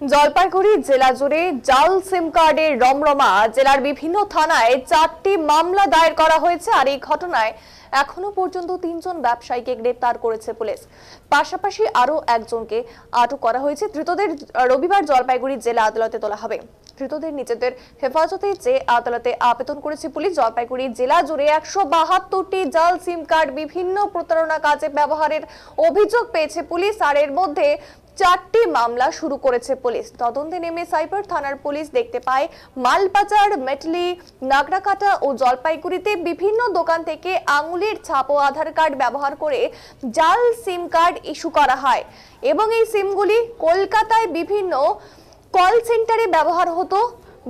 জলপাইগুড়ি জেলা জুড়ে জাল সিম কার্ডের রমরমা জেলার বিভিন্ন থানায় চারটি মামলা দায়ের করা হয়েছে আর এই ঘটনায় এখনও পর্যন্ত তিনজন ব্যবসায়ীকে গ্রেপ্তার করেছে পুলিশ। পাশাপাশি আরও একজনকে আটক করা হয়েছে। ধৃতদের রবিবার জলপাইগুড়ি জেলা আদালতে তোলা হবে। ধৃতদের নিজেদের হেফাজতে যে আদালতে আবেদন করেছে পুলিশ, জলপাইগুড়ি জেলা জুড়ে একশো বাহাত্তরটি জাল, সিম কার্ড, বিভিন্ন প্রতারণা কাজে ব্যবহারের অভিযোগ পেয়েছে পুলিশ। আর এর মধ্যে চারটি মামলা শুরু করেছে পুলিশ। তদন্তে নেমে সাইবার থানার পুলিশ দেখতে পায়, মালবাজার, মেটলি, নাগরাকাটা ও জলপাইগুড়িতে বিভিন্ন দোকান থেকে আঙুলের ছাপ ও আধার কার্ড ব্যবহার করে জাল সিম কার্ড ইস্যু করা হয়। এবং এই সিমগুলি কলকাতায় বিভিন্ন কল সেন্টারে ব্যবহার হতো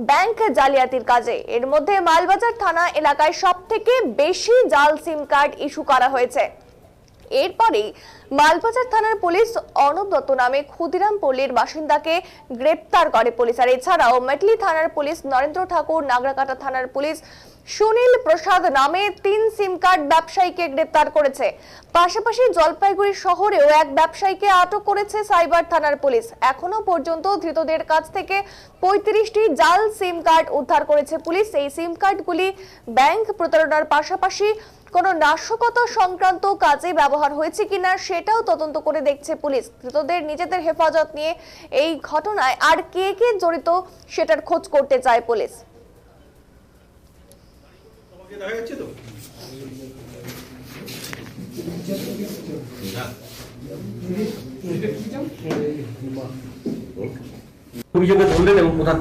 ব্যাংক জালিয়াতির কাজে। এর মধ্যে মালবাজার থানা এলাকায় সব থেকে বেশি জাল সিম কার্ড ইস্যু করা হয়েছে। এরপরেই মালবাজার থানার পুলিশ দত্ত নামে ক্ষুদিরাম পল্লীর বাসিন্দাকে গ্রেপ্তার করে পুলিশ। আর এছাড়াও মেটলি থানার পুলিশ নরেন্দ্র ঠাকুর, নাগরাকাটা থানার পুলিশ সুনীল প্রসাদ নামে তিন সিম কার্ড ব্যবসায়ীকে গ্রেপ্তার করেছে। পাশাপাশি জলপাইগুড়ি শহরেও এক ব্যবসায়ীকে আটক করেছে সাইবার থানার পুলিশ। এখনও পর্যন্ত ধৃতদের কাছ থেকে পঁয়ত্রিশটি জাল সিম কার্ড উদ্ধার করেছে পুলিশ। এই সিম কার্ডগুলি ব্যাংক প্রতারণার পাশাপাশি কোনো নাশকতা সংক্রান্ত কাজে ব্যবহার হয়েছে কিনা সেটাও তদন্ত করে দেখছে পুলিশ। ধৃতদের নিজেদের হেফাজত নিয়ে এই ঘটনায় আর কে কে জড়িত সেটার খোঁজ করতে চায় পুলিশ। দেখা যাচ্ছে তো?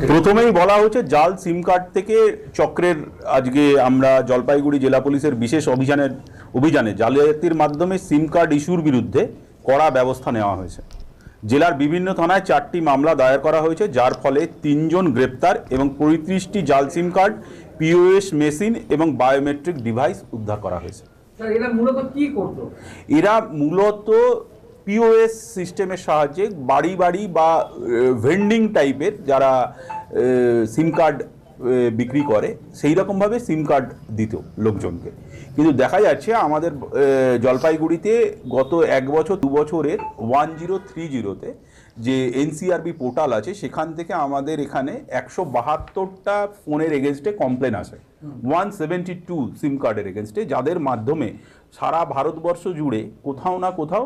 প্রথমেই বলা হচ্ছে জাল সিম কার্ড থেকে চক্রের আজকে আমরা জলপাইগুড়ি জেলা পুলিশের বিশেষ অভিযানের অভিযানে জালিয়াতির মাধ্যমে সিম কার্ড ইস্যুর বিরুদ্ধে কড়া ব্যবস্থা নেওয়া হয়েছে। জেলার বিভিন্ন থানায় চারটি মামলা দায়ের করা হয়েছে যার ফলে তিনজন গ্রেপ্তার এবং পঁয়ত্রিশটি জাল সিম কার্ড পিওএস মেশিন এবং বায়োমেট্রিক ডিভাইস উদ্ধার করা হয়েছে। স্যার এরা মূলত কি করতো? এরা মূলত পিওএস সিস্টেমের সাহায্যে বাড়ি বাড়ি বা ভেন্ডিং টাইপের যারা সিম কার্ড বিক্রি করে সেই রকমভাবে সিম কার্ড দিত লোকজনকে। কিন্তু দেখা যাচ্ছে আমাদের জলপাইগুড়িতে গত এক বছর দু বছরের ওয়ান জিরো থ্রি জিরোতে যে এনসিআরবি পোর্টাল আছে সেখান থেকে আমাদের এখানে একশো বাহাত্তরটা ফোনের এগেনস্টে কমপ্লেন আসে। ওয়ান সেভেন্টি টু সিম কার্ডের এগেনস্টে যাদের মাধ্যমে সারা ভারতবর্ষ জুড়ে কোথাও না কোথাও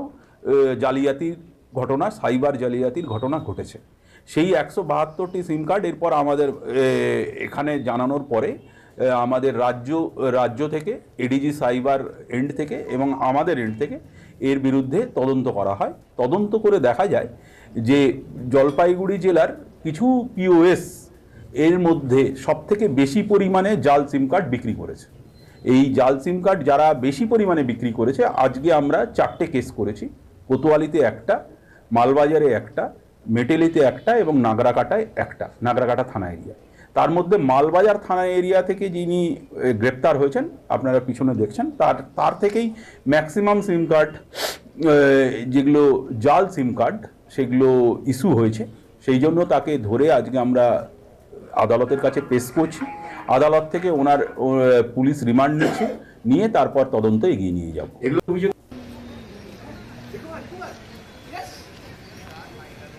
জালিয়াতির ঘটনা সাইবার জালিয়াতির ঘটনা ঘটেছে। সেই একশো বাহাত্তরটি সিম কার্ড এরপর আমাদের এখানে জানানোর পরে আমাদের রাজ্য রাজ্য থেকে এডিজি সাইবার এন্ড থেকে এবং আমাদের এন্ড থেকে এর বিরুদ্ধে তদন্ত করা হয়। তদন্ত করে দেখা যায় যে জলপাইগুড়ি জেলার কিছু পিওএস এর মধ্যে সবথেকে বেশি পরিমাণে জাল সিম কার্ড বিক্রি করেছে। এই জাল সিম কার্ড যারা বেশি পরিমাণে বিক্রি করেছে, আজকে আমরা চারটে কেস করেছি। কোতোয়ালিতে একটা, মালবাজারে একটা মেটেলিতে একটা এবং নাগরাকাটায় একটা, নাগরাকাটা থানা এরিয়া। তার মধ্যে মালবাজার থানা এরিয়া থেকে যিনি গ্রেপ্তার হয়েছেন, আপনারা পিছনে দেখছেন, তার তার থেকেই ম্যাক্সিমাম সিম কার্ড যেগুলো জাল সিম কার্ড, সেগুলো ইস্যু হয়েছে। সেই জন্য তাকে ধরে আজকে আমরা আদালতের কাছে পেশ করছি। আদালত থেকে ওনার পুলিশ রিমান্ড নিচ্ছে, নিয়ে তারপর তদন্ত এগিয়ে নিয়ে যাব। এগুলো